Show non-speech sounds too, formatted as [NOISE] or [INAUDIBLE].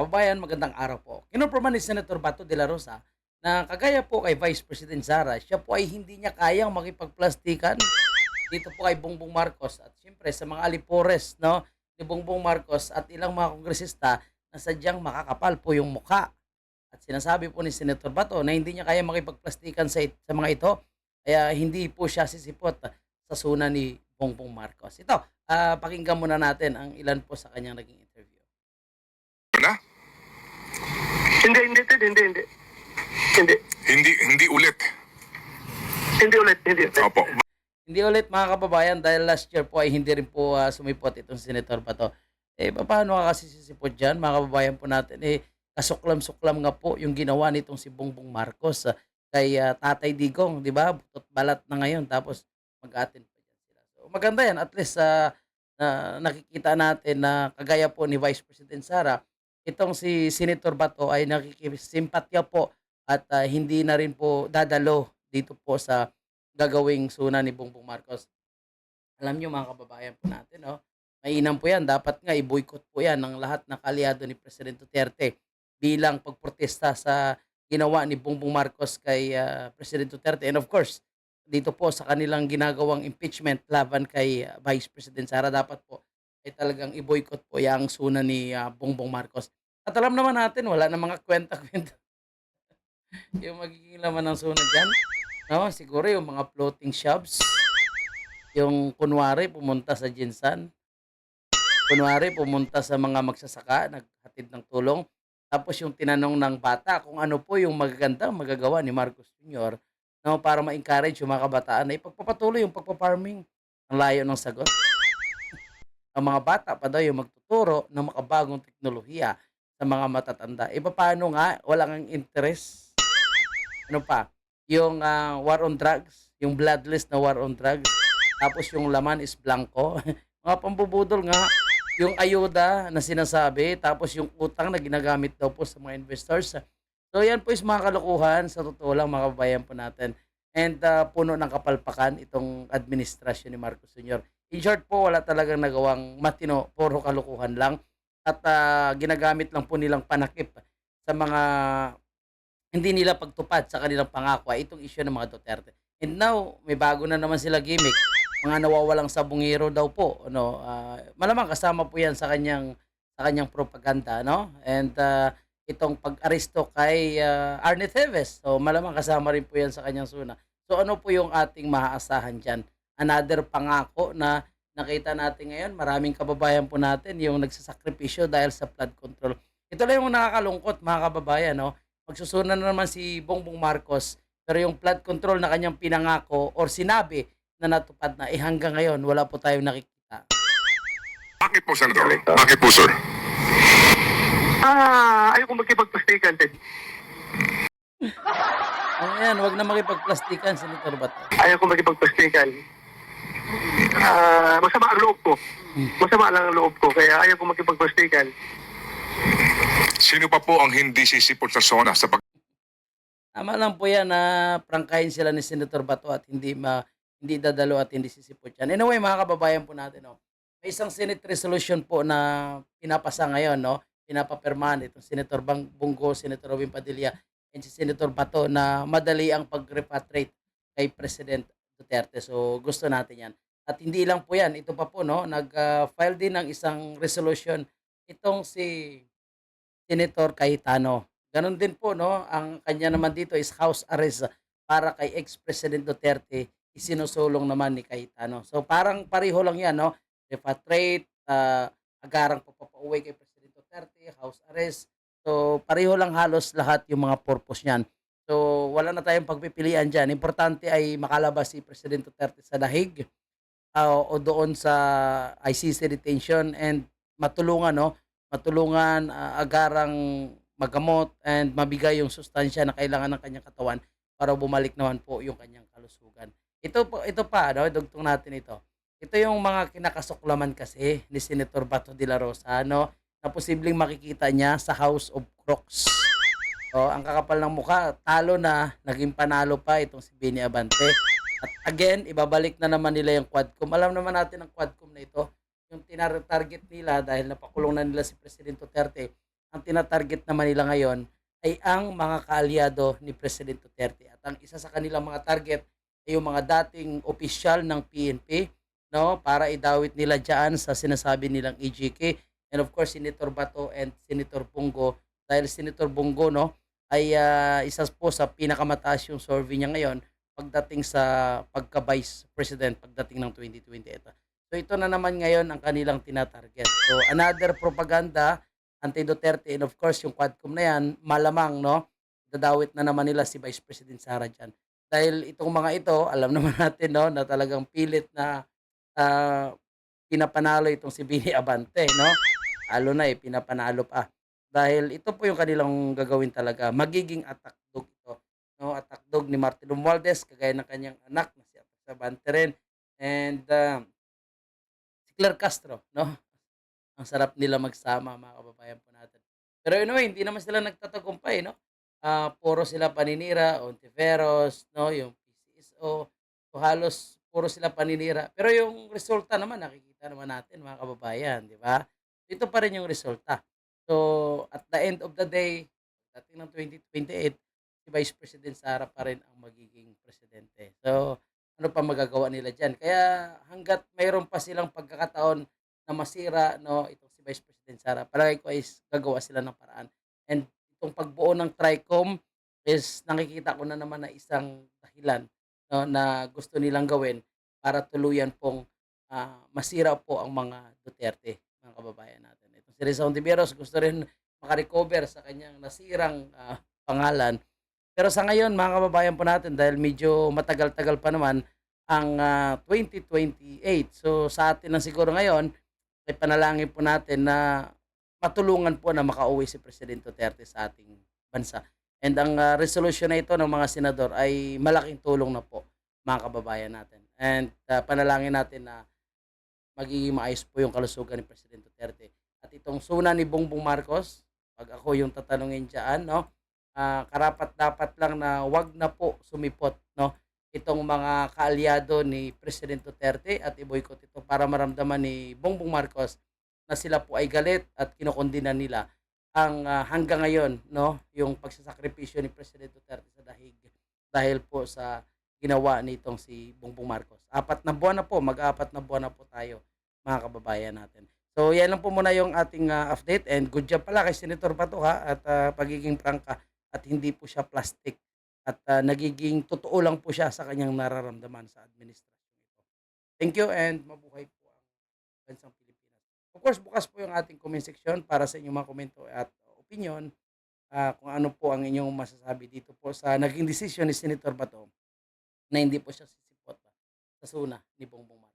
kababayan, magandang araw po. Kinumpirma ni Senator Bato de la Rosa na kagaya po kay Vice President Sara, siya po ay hindi niya kayang makipagplastikan dito po kay Bongbong Marcos at siyempre sa mga alipores no, ni Bongbong Marcos at ilang mga kongresista na sadyang makakapal po yung mukha. At sinasabi po ni Senator Bato na hindi niya kaya makipagplastikan sa, sa mga ito kaya hindi po siya sisipot sa suna ni Bongbong Marcos. Ito, ah, pakinggan muna natin ang ilan po sa kanyang naging interview. na? Hindi, hindi, Ted, hindi, hindi. Hindi. Hindi hindi ulit. Hindi ulit, hindi ulit. Opo. Hindi ulit mga kababayan dahil last year po ay hindi rin po ah, sumipot itong Senator Bato. Eh paano ka kasi sisipot dyan mga kababayan po natin? Eh kasuklam-suklam nga po yung ginawa nitong si Bongbong Marcos ah, kay ah, Tatay Digong, di ba? Butot balat na ngayon tapos mag-attend pa dyan sila. So maganda yan at least ah, na nakikita natin na kagaya po ni Vice President Sara, itong si Senator Bato ay nakikisimpatya po at ah, hindi na rin po dadalo dito po sa gagawing suna ni Bongbong Marcos. Alam niyo mga kababayan po natin, no? Mainam po yan. Dapat nga i-boycott po yan ng lahat ng kaliado ni President Duterte bilang pagprotesta sa ginawa ni Bongbong Marcos kay ah, President Duterte. And of course, dito po sa kanilang ginagawang impeachment laban kay ah, Vice President Sara, dapat po ay talagang i-boycott po yung suna ni ah, Bongbong Marcos. At alam naman natin, wala na mga kwenta-kwenta [LAUGHS] yung magiging laman ng suna dyan. No, siguro yung mga floating shops, yung kunwari pumunta sa Jinsan, kunwari pumunta sa mga magsasaka, naghatid ng tulong, tapos yung tinanong ng bata kung ano po yung magagandang magagawa ni Marcos Jr. No, para ma-encourage yung mga kabataan na ipagpapatuloy yung pagpaparming. Ang layo ng sagot. Ang mga bata pa daw yung magtuturo ng makabagong teknolohiya sa mga matatanda. E paano nga? Walang interest. Ano pa? yung ah, war on drugs, yung bloodless na war on drugs. Tapos yung laman is blanco. [LAUGHS] mga pambubudol nga. Yung ayuda na sinasabi, tapos yung utang na ginagamit daw po sa mga investors. So yan po is mga kalokohan sa totoo lang mga kababayan po natin. And ah, puno ng kapalpakan itong administrasyon ni Marcos Sr. In short po, wala talagang nagawang matino, puro kalokohan lang. At ah, ginagamit lang po nilang panakip sa mga hindi nila pagtupad sa kanilang pangako ay itong issue ng mga Duterte. And now, may bago na naman sila gimmick. Mga nawawalang sabungero daw po, ano, ah, malamang kasama po 'yan sa kanyang sa kanyang propaganda, no? And ah, itong pag-aresto kay ah, Arne Teves. So, malamang kasama rin po 'yan sa kanyang suna. So, ano po yung ating maaasahan diyan? Another pangako na nakita natin ngayon, maraming kababayan po natin yung nagsasakripisyo dahil sa flood control. Ito lang yung nakakalungkot mga kababayan, no? magsusuna na naman si Bongbong Marcos pero yung flood control na kanyang pinangako or sinabi na natupad na eh hanggang ngayon wala po tayong nakikita. Bakit po, Senador? Bakit po, sir? Ah, ayaw ko magkipagplastikan, Ted. Ano yan, wag na makipagplastikan, Senator Bato. Ayaw ko Ah, masama ang loob ko. Masama lang ang loob ko, kaya ayaw ko magkipagplastikan. Sino pa po ang hindi sisipot sa SONA sa pag Tama lang po yan na prangkahin sila ni Senator Bato at hindi ma, hindi dadalo at hindi sisipot yan. Anyway, mga kababayan po natin, no, may isang Senate resolution po na pinapasa ngayon, no, pinapapirmahan itong Senator Bang Bungo, Senator Robin Padilla, and si Senator Bato na madali ang pag-repatriate kay President Duterte. So, gusto natin yan. At hindi lang po yan, ito pa po, no, nag-file din ng isang resolution itong si Senator Cayetano. Ganon din po, no? Ang kanya naman dito is house arrest para kay ex-President Duterte. Isinusulong naman ni Cayetano. So parang pareho lang yan, no? Repatriate, uh, agarang papapauwi kay President Duterte, house arrest. So pareho lang halos lahat yung mga purpose niyan. So wala na tayong pagpipilian dyan. Importante ay makalabas si President Duterte sa dahig uh, o doon sa ICC detention and matulungan, no? Matulungan, ah, agarang magamot and mabigay yung sustansya na kailangan ng kanyang katawan para bumalik naman po yung kanyang kalusugan. Ito po ito pa no, dugtong natin ito. Ito yung mga kinakasuklaman kasi ni Senator Bato de la Rosa no, na posibleng makikita niya sa House of Crocs. O, ang kakapal ng mukha, talo na, naging panalo pa itong si Benny Abante. At again, ibabalik na naman nila yung Quadcom. Alam naman natin ang Quadcom na ito, yung tinar-target nila dahil napakulong na nila si President Duterte ang tina-target naman nila ngayon ay ang mga kaalyado ni President Duterte. At ang isa sa kanilang mga target ay yung mga dating opisyal ng PNP no para idawit nila diyan sa sinasabi nilang EJK and of course Senator Bato and Senator Bungo dahil Senator Bungo no ay ah, isa po sa pinakamataas yung survey niya ngayon pagdating sa pagka-vice president pagdating ng 2028. So ito na naman ngayon ang kanilang tinatarget. So another propaganda anti-Duterte and of course yung Quadcom na yan, malamang no, dadawit na naman nila si Vice President Sara dyan. Dahil itong mga ito, alam [LAUGHS] naman natin no, na talagang pilit na ah, pinapanalo itong si Bini Abante, no? Lalo na eh, pinapanalo pa. Dahil ito po yung kanilang gagawin talaga. Magiging attack dog ito. No? Attack dog ni Martin Romualdez, kagaya ng kanyang anak na si Attack Abante rin. And ah, si Claire Castro, no? Ang sarap nila magsama, mga kababayan po natin. Pero anyway, hindi naman sila nagtatagumpay, no? Ah, puro sila paninira, Ontiveros, no? Yung PCSO. So, halos puro sila paninira. Pero yung resulta naman, nakikita naman natin, mga kababayan, di ba? Ito pa rin yung resulta. So, at the end of the day, dating ng 2028, si Vice President Sara pa rin ang magiging presidente. So, ano pa magagawa nila dyan? Kaya hanggat mayroon pa silang pagkakataon na masira no itong si Vice President Sara palagi ko is gagawa sila ng paraan and itong pagbuo ng TRICOM is nakikita ko na naman na isang dahilan no, na gusto nilang gawin para tuluyan pong ah, masira po ang mga Duterte mga kababayan natin si Rizal Ontiveros gusto rin makarecover sa kanyang nasirang ah, pangalan pero sa ngayon mga kababayan po natin dahil medyo matagal-tagal pa naman ang ah, 2028 so sa atin na siguro ngayon ay panalangin po natin na matulungan po na makauwi si President Duterte sa ating bansa. And ang ah, resolution na ito ng mga senador ay malaking tulong na po mga kababayan natin. And ah, panalangin natin na magiging maayos po yung kalusugan ni President Duterte. At itong suna ni Bongbong Marcos, pag ako yung tatanungin dyan, no, ah, karapat dapat lang na wag na po sumipot no itong mga kaalyado ni President Duterte at iboykot ito para maramdaman ni Bongbong Marcos na sila po ay galit at kinokondina nila ang ah, hanggang ngayon no yung pagsasakripisyo ni President Duterte sa dahig dahil po sa ginawa nitong si Bongbong Marcos. Apat na buwan na po, mag-apat na buwan na po tayo mga kababayan natin. So yan lang po muna yung ating ah, update and good job pala kay Senator Bato ha at ah, pagiging prangka at hindi po siya plastic at ah, nagiging totoo lang po siya sa kanyang nararamdaman sa administrasyon ito. Thank you and mabuhay po ang bansang Pilipinas. Of course, bukas po yung ating comment section para sa inyong mga komento at opinion ah, kung ano po ang inyong masasabi dito po sa naging desisyon ni Senator Bato na hindi po siya sisipot sa suna ni Bongbong Marcos.